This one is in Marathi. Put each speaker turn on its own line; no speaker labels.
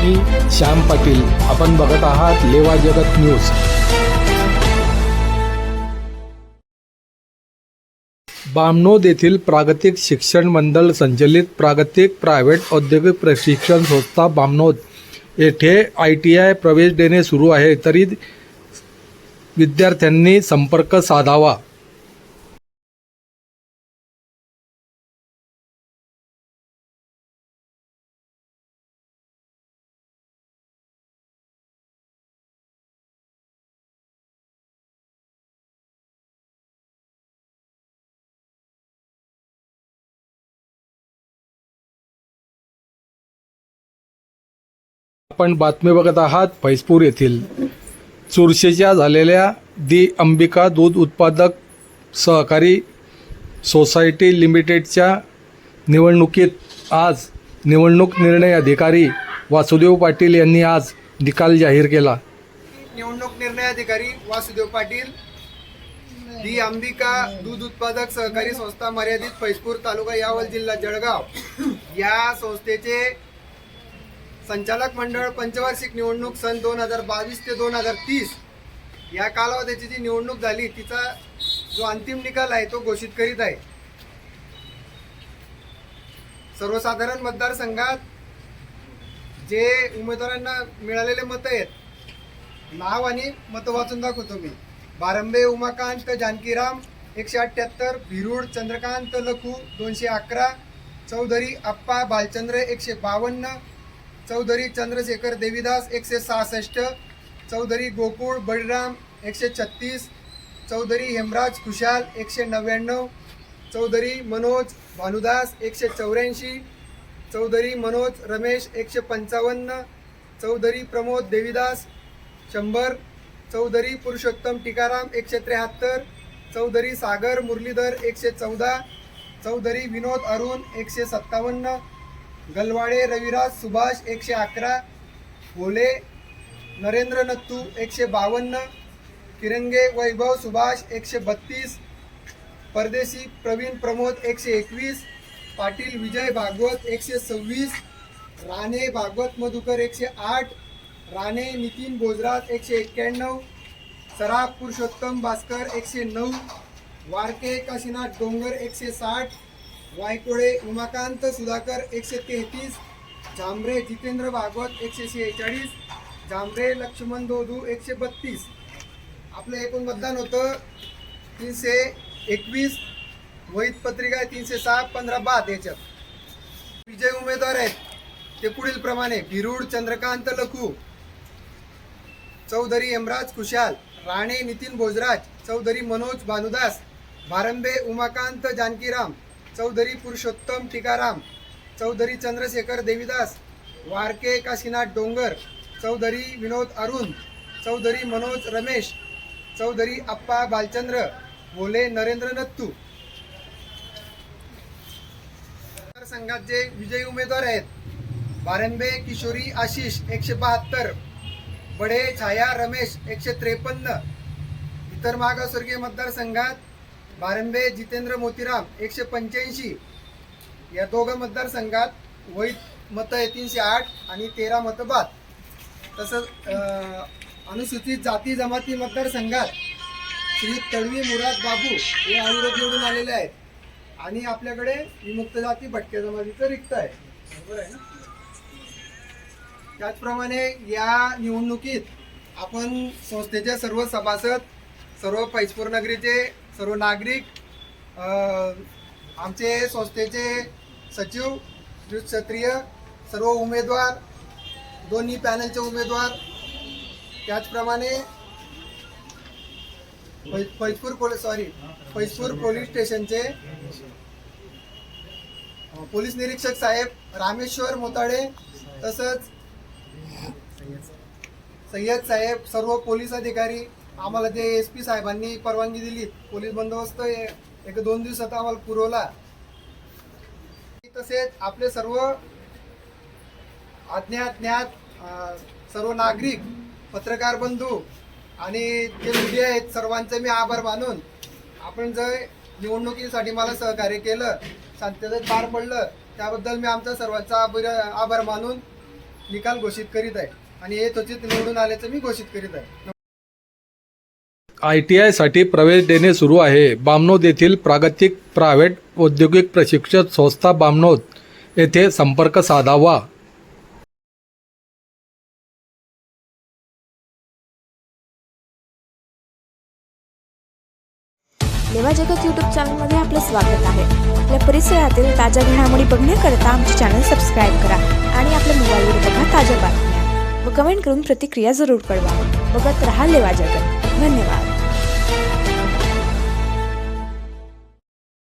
मी श्याम पाटील. आपण बघत आहात लेवा जगत न्यूज. बामनोद येथील प्रागतिक शिक्षण मंडळ संचलित प्रागतिक प्रायव्हेट औद्योगिक प्रशिक्षण संस्था बामनोद येथे आय टी आय प्रवेश देणे सुरू आहे. तरी विद्यार्थ्यांनी संपर्क साधावा. आपण बातमी बघत आहात फैजपूर येथील. चुरशीच्या झालेल्या दी अंबिका दूध उत्पादक सहकारी सोसायटी लिमिटेडच्या निवडणुकीत आज निवडणूक निर्णय अधिकारी वासुदेव पाटील यांनी आज निकाल जाहीर केला.
निवडणूक निर्णय अधिकारी वासुदेव पाटील ही अंबिका दूध उत्पादक सहकारी संस्था मर्यादित फैजपूर तालुका यावल जिल्हा जळगाव. या संस्थेचे संचालक मंडळ पंचवार्षिक निवडणूक सन दोन हजार बावीस ते दोन हजार तीस या कालावधीची जी निवडणूक झाली तिचा जो अंतिम निकाल आहे तो घोषित करीत आहे. सर्वसाधारण मतदारसंघात जे उमेदवारांना मिळालेले मत आहेत नाव आणि मत वाचून दाखवतो मी बारंबे उमाकांत जानकीराम एकशे अठ्ठ्याहत्तर भिरूड चंद्रकांत लखू दोनशे अकरा चौधरी अप्पा बालचंद्र एकशे बावन्न चौधरी चंद्रशेखर देवीदास एकशे सहासष्ट चौधरी गोकुळ बळीराम एकशे छत्तीस चौधरी हेमराज खुशाल एकशे नव्याण्णव चौधरी मनोज भानुदास एकशे चौऱ्याऐंशी चौधरी मनोज रमेश एकशे पंचावन्न चौधरी प्रमोद देवीदास शंभर चौधरी पुरुषोत्तम टिकाराम एकशे त्र्याहत्तर चौधरी सागर मुरलीधर एकशे चौदा चौधरी विनोद अरुण एकशे सत्तावन्न गलवाडे रविराज सुभाष एकशे अकरा भोले नरेंद्र नत्तू एकशे बावन्न किरंगे वैभव सुभाष एकशे बत्तीस परदेशी प्रवीण प्रमोद एकशे एकवीस पाटील विजय भागवत एकशे सव्वीस राणे भागवत मधुकर एकशे आठ राणे नितीन बोजराज एकशे एक्क्याण्णव सराफ पुरुषोत्तम भास्कर एकशे नऊ वारके काशीनाथ डोंगर एकशे साठ वायकोळे उमाकांत सुधाकर एकशे तेहतीस झांबरे जितेंद्र भागवत एकशे शेहेचाळीस झांबरे लक्ष्मण दोधू एकशे बत्तीस. आपलं एकूण मतदान होतं तीनशे एकवीस वैध पत्रिका आहे तीनशे सहा पंधरा बाद याच्यात. विजय उमेदवार आहेत. ते पुढील प्रमाणे भिरूड चंद्रकांत लखू चौधरी यमराज खुशाल राणे नितीन भोजराज चौधरी मनोज भानुदास भारंबे उमाकांत जानकीराम चौधरी पुरुषोत्तम टिकाराम चौधरी चंद्रशेखर देवीदास वारके काशीनाथ डोंगर चौधरी विनोद अरुण चौधरी मनोज रमेश चौधरी अप्पा बालचंद्र भोले नरेंद्र नत्तू. संघात जे विजयी उमेदवार आहेत बारंबे किशोरी आशिष एकशे बहात्तर बडे छाया रमेश एकशे त्रेपन्न इतर मागासवर्गीय मतदारसंघात बारंबे जितेंद्र मोतीराम एकशे पंच्याऐंशी. या दोघं मतदारसंघात वैध मतं आहे तीनशे आठ आणि तेरा मतं बाद. तसंच अनुसूचित जाती जमाती मतदारसंघात श्री तळवी मुराद बाबू हे अविरोध निवडून आलेले आहेत. आणि आपल्याकडे विमुक्त जाती भटक्या जमातीचं रिक्त आहे. बरोबर आहे ना? त्याचप्रमाणे या निवडणुकीत आपण संस्थेचे सर्व सभासद सर्व फैजपूर नगरीचे सर्व नागरिक आमचे संस्थेचे सचिव श्री क्षत्रिय सर्व उमेदवार दोन्ही पॅनलचे उमेदवार त्याचप्रमाणे Faizpur police sorry Faizpur police स्टेशनचे पोलीस निरीक्षक साहेब रामेश्वर मोताडे तसंच सय्यद साहेब सर्व पोलीस अधिकारी आम्हाला जे एस पी साहेबांनी परवानगी दिली. पोलीस बंदोबस्त एक दोन दिवसात आम्हाला पुरवला. तसेच आपले सर्व अज्ञात ज्ञात सर्व नागरिक पत्रकार बंधू आणि जे मीडिया आहेत सर्वांचे मी आभार मानून आपण जर निवडणुकीसाठी मला सहकार्य केलं शांततेत पार पडलं त्याबद्दल मी आमचा सर्वांचा आभार आभार मानून निकाल घोषित करीत आहे. आणि हे त्वचित निवडून आल्याचं मी घोषित करीत आहे.
आय टी आयसाठी प्रवेश देणे सुरू आहे. बामनोद येथील प्रागतिक प्रायव्हेट औद्योगिक प्रशिक्षण संस्था बामनोद येथे संपर्क साधावा.
लेवा जगत यूट्यूब चॅनलमध्ये आपलं स्वागत आहे. आपल्या परिसरातील ताज्या घडामोडी बघण्याकरता आमचे चॅनल सबस्क्राईब करा आणि आपल्या मोबाईलवर बघा ताज्या बातम्या व कमेंट करून प्रतिक्रिया जरूर कळवा. बघत राहा लेवा जगत. धन्यवाद.